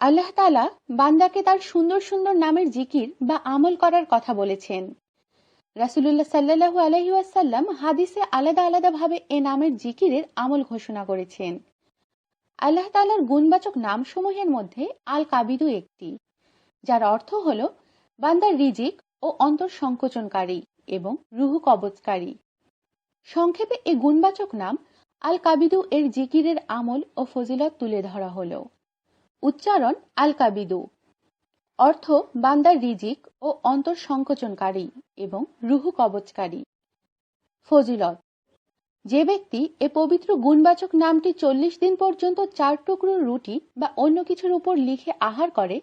আল্লাহ তালা বান্দাকে তার সুন্দর সুন্দর নামের জিকির বা আমল করার কথা বলেছেন। রাসুলুল্লাহ সাল্লাহু আলহি আসাল্লাম হাদিসে আলাদা আলাদাভাবে এ নামের জিকিরের আমল ঘোষণা করেছেন। আল্লাহ তালার গুণবাচক নামসমূহের মধ্যে আল কাবিদু একটি, যার অর্থ হল বান্দার রিজিক ও অন্তর সংকোচনকারী এবং রুহু কবচকারী। সংক্ষেপে এ গুণবাচক নাম আল কাবিদু এর জিকিরের আমল ও ফজিলত তুলে ধরা হল। উচ্চারণ আল কাবিদু অর্থ বান্দার রিজিক ও অন্তর সংকোচনকারী এবং রুহু কবচকারী। ফজিলত, যে ব্যক্তি এ পবিত্র গুণবাচক নামটি চল্লিশ দিন পর্যন্ত চার টুকরো রুটি বা অন্য কিছুর উপর লিখে আহার করে,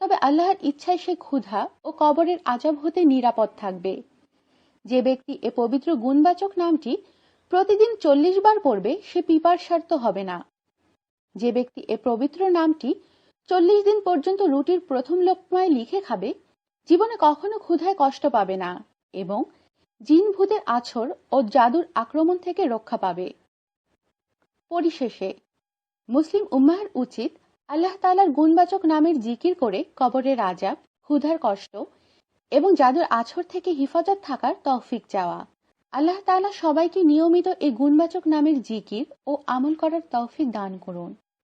তবে আল্লাহর ইচ্ছায় সে ক্ষুধা ও কবরের আজাব হতে নিরাপদ থাকবে। যে ব্যক্তি এ পবিত্র গুণবাচক নামটি প্রতিদিন চল্লিশ বার পড়বে, সে পিপাসার্থ হবে না। যে ব্যক্তি এ পবিত্র নামটি চল্লিশ দিন পর্যন্ত রুটির প্রথম লোকমায় লিখে খাবে, জীবনে কখনো ক্ষুধায় কষ্ট পাবে না এবং জিন ভূতের আছর ও জাদুর আক্রমণ থেকে রক্ষা পাবে। পরিশেষে, মুসলিম উম্মাহের উচিত আল্লাহ তালার গুণবাচক নামের জিকির করে কবরের আজাব ক্ষুধার কষ্ট এবং জাদুর আছর থেকে হিফাজত থাকার তৌফিক চাওয়া। আল্লাহ তালা সবাইকে নিয়মিত এই গুণবাচক নামের জিকির ও আমল করার তৌফিক দান করুন।